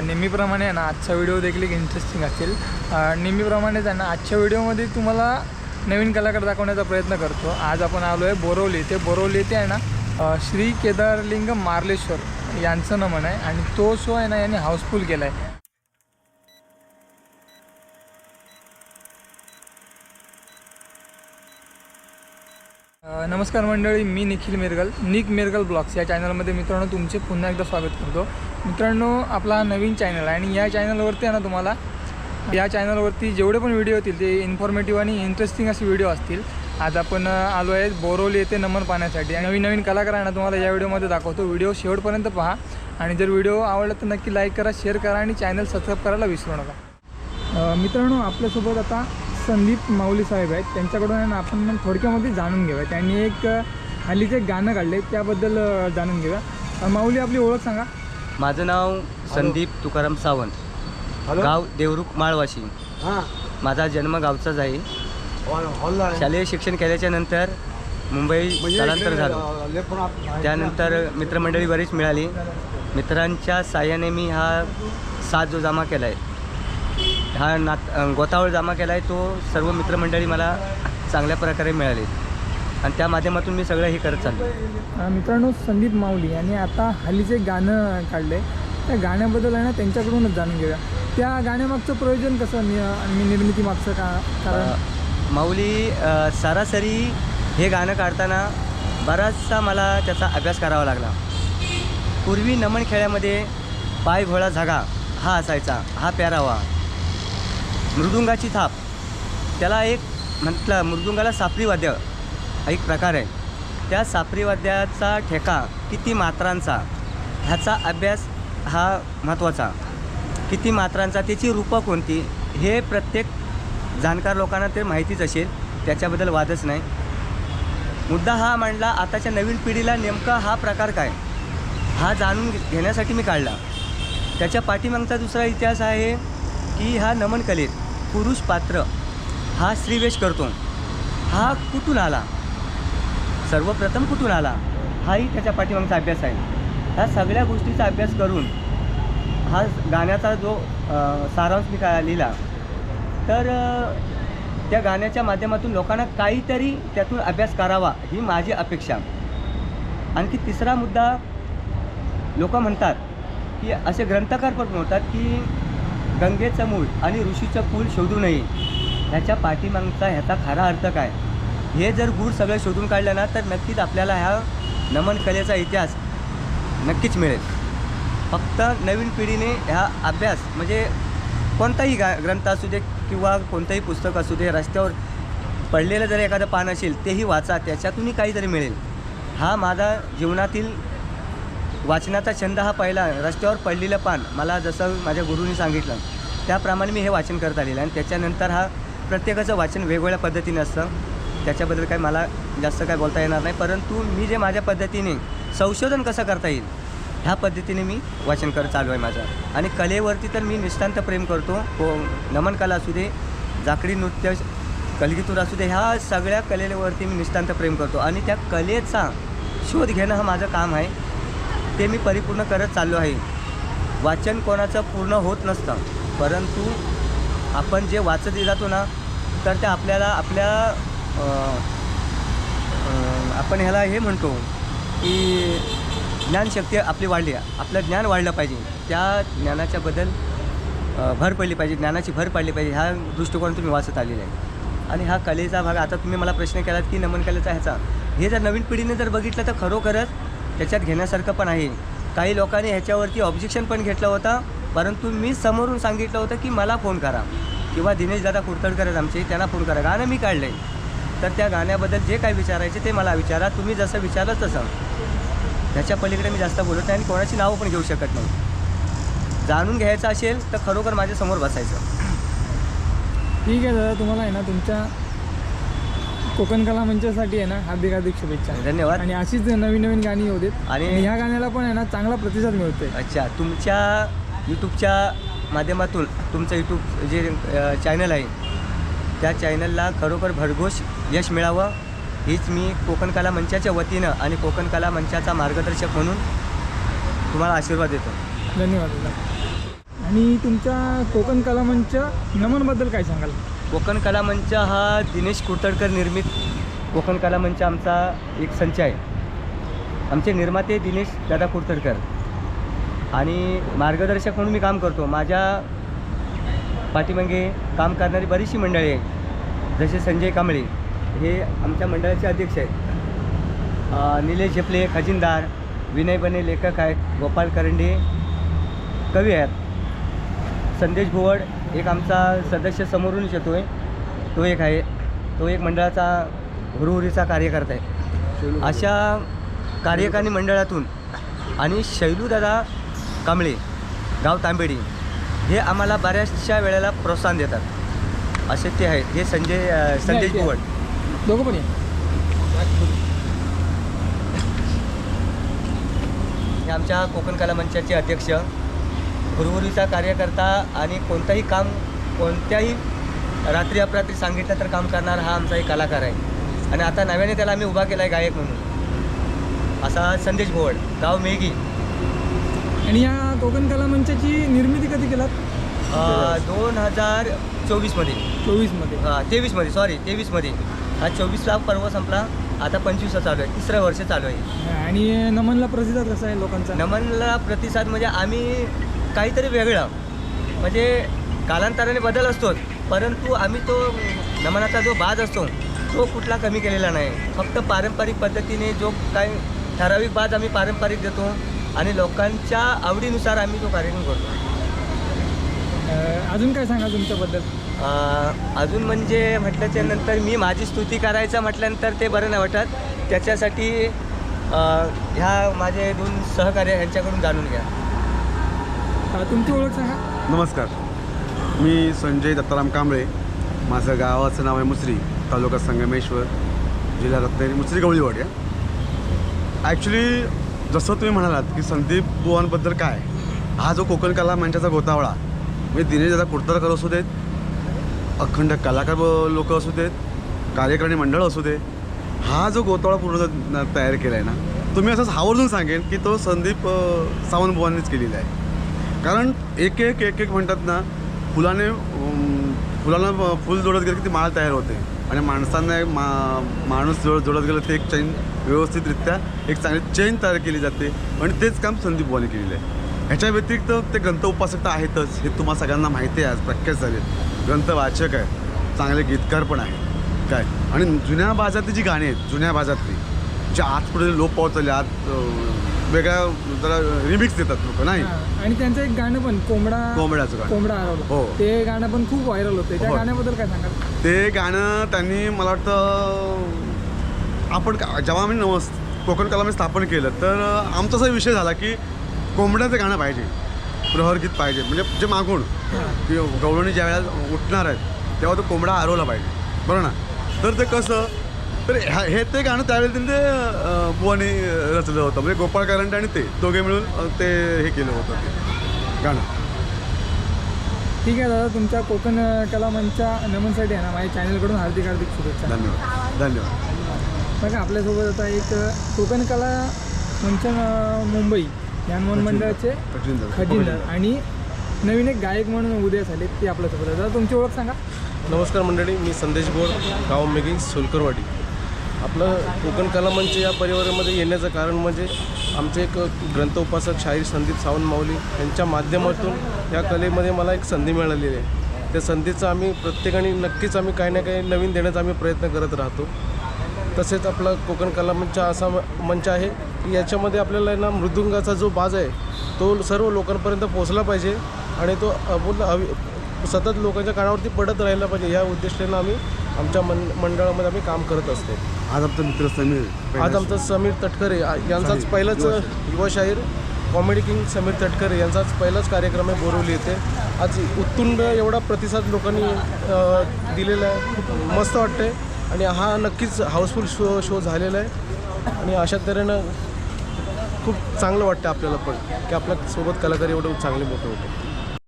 नेहमीप्रमाणे आहे ना आजचा व्हिडिओ देखील एक इंटरेस्टिंग असेल. नेहमीप्रमाणेच आहे ना आजच्या व्हिडिओमध्ये तुम्हाला नवीन कलाकार दाखवण्याचा प्रयत्न करतो. आज आपण आलो आहे बोरवली ते बोरवली ते आहे ना श्री केदारलिंग मार्लेश्वर यांचं नमन आहे आणि तो शो आहे ना यांनी हाऊसफुल केला आहे नमस्कार मंडळी मी निखिल मिरगल निक मिरगल ब्लॉग्स या चॅनलमध्ये मित्रांनो तुमचे पुन्हा एकदा स्वागत करतो. मित्रांनो आपला नवीन चॅनल आहे आणि या चॅनलवरती आहे ना तुम्हाला या चॅनलवरती जेवढे पण व्हिडिओ होतील ते इन्फॉर्मेटिव्ह आणि इंटरेस्टिंग असे व्हिडिओ असतील. आज आपण आलो आहे बोरवली येथे नमन पाहण्यासाठी. आणि नवीन नवीन कलाकार आहे ना तुम्हाला या व्हिडिओमध्ये दाखवतो. व्हिडिओ शेवटपर्यंत पहा. आणि जर व्हिडिओ आवडला तर नक्की लाईक करा शेअर करा आणि चॅनल सबस्क्राईब करायला विसरू नका. मित्रांनो आपल्यासोबत आता संदीप माऊली साहेब आहेत. त्यांच्याकडून आहे ना आपण मग थोडक्यामध्ये जाणून घेऊया. त्यांनी एक हल्लीचं एक गाणं काढले त्याबद्दल जाणून घेऊया. माऊली आपली ओळख सांगा. माझं नाव संदीप तुकाराम सावंत. गाव देवरुख माळवाशी. हां. माझा जन्म गावचाच आहे. हॉल शालेय शिक्षण केल्याच्यानंतर मुंबई स्थलांतर झालं. त्यानंतर मित्रमंडळी बरीच मिळाली. मित्रांच्या साह्याने मी हा साथ जो जमा केला आहे हा नात अं, गोतावळ जमा केला आहे तो सर्व मित्रमंडळी मला चांगल्या प्रकारे मिळाले. आणि त्या माध्यमातून मी सगळं हे करत चाललो मित्रांनो संदीप माऊली यांनी आता हल्लीचं एक गाणं काढले त्या गाण्याबद्दल आहे ना त्यांच्याकडूनच जाणून घेऊया. त्या गाण्यामागचं प्रयोजन कसं? आणि निर्मिती मागचं का कारण माऊली सरासरी हे गाणं काढताना बराचसा मला त्याचा अभ्यास करावा लागला. पूर्वी नमन खेळ्यामध्ये पाय घोळा झागा हा असायचा हा प्यारावा. मृदुंगाची थाप. त्याला एक म्हटलं मृदुंगाला सापरी वाद्य. हा एक प्रकार आहे. त्या सापरीवाद्याचा ठेका किती मात्रांचा ह्याचा अभ्यास हा महत्त्वाचा. किती मात्रांचा त्याची रूपं कोणती हे प्रत्येक जाणकार लोकांना ते माहितीच असेल त्याच्याबद्दल वादच नाही. मुद्दा हा मांडला आताच्या नवीन पिढीला नेमका हा प्रकार काय? हा जाणून घे- घेण्यासाठी मी काढला. त्याच्या पाठीमागचा दुसरा इतिहास आहे की हा नमन कलेत पुरुष पात्र हा स्त्रीवेश करतो. हा कुठून आला? सर्वप्रथम कुठून आला? हाही त्याच्या पाठीमागचा अभ्यास आहे. ह्या सगळ्या गोष्टीचा अभ्यास करून हा गाण्याचा जो सारांश मी काय लिहिला तर त्या गाण्याच्या माध्यमातून लोकांना काहीतरी त्यातून अभ्यास करावा ही माझी अपेक्षा. आणखी तिसरा मुद्दा लोक म्हणतात की असे ग्रंथकार पण म्हणतात की गंगेचं मूळ आणि ऋषीचं फूल शोधू नये. ह्याच्या पाठीमागचा ह्याचा खरा अर्थ काय? हे जर गूढ सगळं शोधून काढलं ना तर नक्कीच आपल्याला ह्या नमन कलेचा इतिहास नक्कीच मिळेल. फक्त नवीन पिढीने ह्या अभ्यास म्हणजे कोणताही गा ग्रंथ असू दे किंवा कोणतंही पुस्तक असू दे रस्त्यावर पडलेलं जर एखादं पान असेल तेही वाचा त्याच्यातूनही काहीतरी मिळेल. हा माझा जीवनातील वाचनाचा छंद हा पहिला रस्त्यावर पडलेलं पान. मला जसं माझ्या गुरुनी सांगितलं त्याप्रमाणे मी हे वाचन करत आलेलं आणि त्याच्यानंतर हा प्रत्येकाचं वाचन वेगवेगळ्या पद्धतीने असतं. त्याच्याबद्दल काही मला जास्त काय बोलता येणार नाही. परंतु मी जे माझ्या पद्धतीने संशोधन कसं करता येईल ह्या पद्धतीने मी वाचन करत चालू आहे माझं. आणि कलेवरती तर मी निष्ठांत प्रेम करतो. को नमन कला असू दे जाकडी नृत्य कलगीतूर असू दे ह्या सगळ्या कलेवरती मी निष्ठांत प्रेम करतो. आणि त्या कलेचा शोध घेणं हा माझं काम आहे. ते मी परिपूर्ण करत चाललो आहे. वाचन कोणाचं पूर्ण होत नसतं. परंतु आपण जे वाचत जातो ना तर ते आपल्याला आपल्या आपण ह्याला हे म्हणतो की ज्ञानशक्ती आपली वाढली आपलं ज्ञान वाढलं पाहिजे. त्या ज्ञानाच्या बद्दल भर पडली पाहिजे. ज्ञानाची भर पडली पाहिजे. ह्या दृष्टिकोनातून मी वाचत आलेला आहे. आणि हा कलेचा भाग आता तुम्ही मला प्रश्न केलात की नमन कलेचा ह्याचा. हे जर नवीन पिढीने जर बघितलं तर खरोखरच त्याच्यात घेण्यासारखं पण आहे. काही लोकांनी ह्याच्यावरती ऑब्जेक्शन पण घेतलं होतं. परंतु मी समोरून सांगितलं होतं की मला फोन करा. किंवा दिनेश दादा कुडतडकर आमचे त्यांना फोन करा. गाणं मी काढलं आहे तर त्या गाण्याबद्दल जे काही विचारायचे ते मला विचारा. तुम्ही जसं विचारलं तसं. त्याच्या पलीकडे मी जास्त बोलत नाही आणि कोणाची नावं पण घेऊ शकत नाही. जाणून घ्यायचं असेल तर खरोखर माझ्यासमोर बसायचं. ठीक आहे दादा तुम्हाला आहे ना तुमच्या कोकण कला मंचासाठी आहे ना हार्दिक हार्दिक शुभेच्छा. धन्यवाद. आणि अशीच नवीन नवीन गाणी येऊ देत. आणि- आणि ह्या गाण्याला पण आहे ना चांगला प्रतिसाद मिळतोय. अच्छा तुमच्या यूट्यूबच्या माध्यमातून तुमचं यूट्यूब जे चॅनल आहे त्या चॅनलला खरोखर भरघोष यश मिळावं हीच मी कोकण कला मंचाच्या वतीनं आणि कोकण कला मंचाचा मार्गदर्शक म्हणून तुम्हाला आशीर्वाद देतो. धन्यवाद दादा. आणि तुमच्या कोकण कलामंच नमनबद्दल काय सांगाल? कोकण कला मंच हा दिनेश कुर्तडकर निर्मित कोकण कला मंच आमचा एक संच आहे. आमचे निर्माते दिनेश दादा कुर्तडकर. आणि मार्गदर्शक म्हणून मी काम करतो. माझ्या पाठीमागे काम करणारी बरीचशी मंडळी आहेत. जसे संजय कांबळे हे आमच्या मंडळाचे अध्यक्ष आहेत. निलेश झेपले खजिनदार विनय बने लेखक आहेत गोपाळ करंडे कवी आहेत. संदेश भुवड एक आमचा सदस्य समोरूनच येतो आहे तो एक आहे. तो एक मंडळाचा हुरुहुरीचा कार्यकर्ता आहे. अशा कार्यकारिणी मंडळातून आणि शैलूदादा कांबळे गाव तांबेडी हे आम्हाला बऱ्याचशा वेळेला प्रोत्साहन देतात. असे ते आहेत. हे संजय संदेश. भुवड दोघं पण. हे आमच्या कोकण कला मंचाचे अध्यक्ष हुरहुरीचा कार्यकर्ता आणि कोणताही काम कोणत्याही रात्री अपरात्री सांगितलं तर काम करणारा हा आमचा एक कलाकार आहे. आणि आता नव्याने त्याला आम्ही उभा केला आहे गायक म्हणून. असा संदेश भोवड गाव मेघी. आणि या कोकण कलामंचाची निर्मिती कधी केलात? दोन हजार चोवीसमध्ये. चोवीसमध्ये. हां तेवीसमध्ये सॉरी तेवीसमध्ये. हा चोवीसला पर्व संपला. आता पंचवीसला चालू आहे. तिसरं वर्ष चालू आहे. आणि नमनला प्रतिसाद कसा आहे लोकांचा? नमनला प्रतिसाद म्हणजे आम्ही काहीतरी वेगळं. म्हणजे कालांतराने बदल असतोच. परंतु आम्ही तो नमनाचा जो बाज असतो तो कुठला कमी केलेला नाही. फक्त पारंपरिक पद्धतीने जो काय ठराविक बाज आम्ही पारंपरिक देतो. आणि लोकांच्या आवडीनुसार आम्ही तो कार्यक्रम करतो. अं, अजून काय सांगा तुमच्याबद्दल? अं, अजून म्हणजे म्हटल्याच्या नंतर मी माझी स्तुती करायचं म्हटल्यानंतर ते बरं नाही वाटत. त्याच्यासाठी अं, ह्या माझे दोन सहकार्य ह्यांच्याकडून जाणून घ्या. तुमची ओळख सांगा. नमस्कार. मी संजय दत्ताराम कांबळे. माझं गावाचं नाव आहे मुसरी तालुका संगमेश्वर जिल्हा रत्नागिरी मुसरी गवळीवाडी ॲक्च्युली जसं तुम्ही म्हणालात की संदीप बुवांबद्दल काय? हा जो कोकण कला मंचाचा गोतावळा म्हणजे दिनेश दादा कुर्तरकर असू देत अखंड कलाकार लोक असू देत कार्यकारणी मंडळ असू दे हा जो गोतावळा पूर्ण तयार केला आहे ना तुम्ही असंच आवर्जून सांगेन की तो संदीप सावंत बुवांनीच केलेला आहे. कारण एक एक एक एक म्हणतात ना फुलाने फुलांना फुल जोडत गेलं की ती माळ तयार होते. आणि माणसांना मा माणूस जोड जोडत गेलं ते एक चैन व्यवस्थितरित्या एक चांगली चैन तयार केली जाते. आणि तेच काम संदीप बुवाने केलेलं आहे. ह्याच्या व्यतिरिक्त ते ग्रंथ उपासक तर आहेतच हे तुम्हाला सगळ्यांना माहिती आहे आज प्रख्यात झाले ग्रंथ वाचक आहे चांगले गीतकार पण आहे काय? आणि जुन्या बाजातली जी गाणी आहेत जुन्या बाजातली जे आज लोप पावत चालले आज वेगळ्या जरा रिमिक्स देतात लोक नाही. आणि त्यांचं एक गाणं पण कोंबडा कोंबड्याचं गाणं. कोंबडा हरवला हो. ते गाणं पण खूप व्हायरल होते. त्या हो. गाण्याबद्दल काय सांगाल? ते गाणं त्यांनी मला वाटतं आपण का- जेव्हा आम्ही नव कोकण कला स्थापन केलं तर आमचा असा विषय झाला की कोंबड्याचं गाणं पाहिजे. प्रहरगीत पाहिजे. म्हणजे जे मागून की गवळणी ज्या वेळेला उठणार आहेत तेव्हा तो कोंबडा हरवला पाहिजे. बरं ना? तर ते कसं तर ह्या हे ते गाणं त्यावेळेला त्यांनी बुवानी रचलं होतं. म्हणजे गोपाळ कारंडे आणि ते दोघे मिळून ते हे केलं होतं ते गाणं. ठीक आहे दादा तुमच्या कोकण अं, कलामंचच्या नमनसाठी आहे ना माझ्या चॅनलकडून हार्दिक हार्दिक शुभेच्छा. धन्यवाद. धन्यवाद. बघा आपल्यासोबत आता एक कोकण कला मंचन अ, मुंबई या मंडळाचे खजिनदार. आणि नवीन एक गायक म्हणून उदय झाले ते आपल्यासोबत. आहे दादा तुमची ओळख सांगा. नमस्कार मंडळी मी संदेश बोर गाव मेघिंग सोलकरवाडी. आपलं कोकण कलामंच या परिवारामध्ये येण्याचं कारण म्हणजे आमचे एक ग्रंथ उपासक शाहीर संदीप सावंत माऊली यांच्या माध्यमातून या कलेमध्ये मला एक संधी मिळालेली आहे. त्या संधीचं आम्ही प्रत्येकाने नक्कीच आम्ही काही ना काही नवीन देण्याचा आम्ही प्रयत्न करत राहतो. तसेच आपला कोकण कलामंच असा म- मंच आहे की याच्यामध्ये आपल्याला ना मृदुंगाचा जो बाज आहे तो सर्व लोकांपर्यंत पोहोचला पाहिजे आणि तो अमूल्य हवी सतत लोकांच्या कानावरती पडत राहिला पाहिजे या उद्देशाने आम्ही आमच्या मन मंडळामध्ये आम्ही काम करत असतो. आज आमचा मित्र समीर आज आमचा समीर तटकरे यांचाच पहिलाच युवा युवा शाहीर कॉमेडी किंग समीर तटकरे यांचाच पहिलाच कार्यक्रम आहे बोरवली येथे. आज उत्तुंड एवढा प्रतिसाद लोकांनी दिलेला आहे. खूप मस्त वाटते आणि हा नक्कीच हाऊसफुल शो शो झालेला आहे. आणि अशा तऱ्हेनं खूप चांगलं वाटतं आपल्याला पण की आपल्यासोबत कलाकार एवढं चांगले मोठे होते.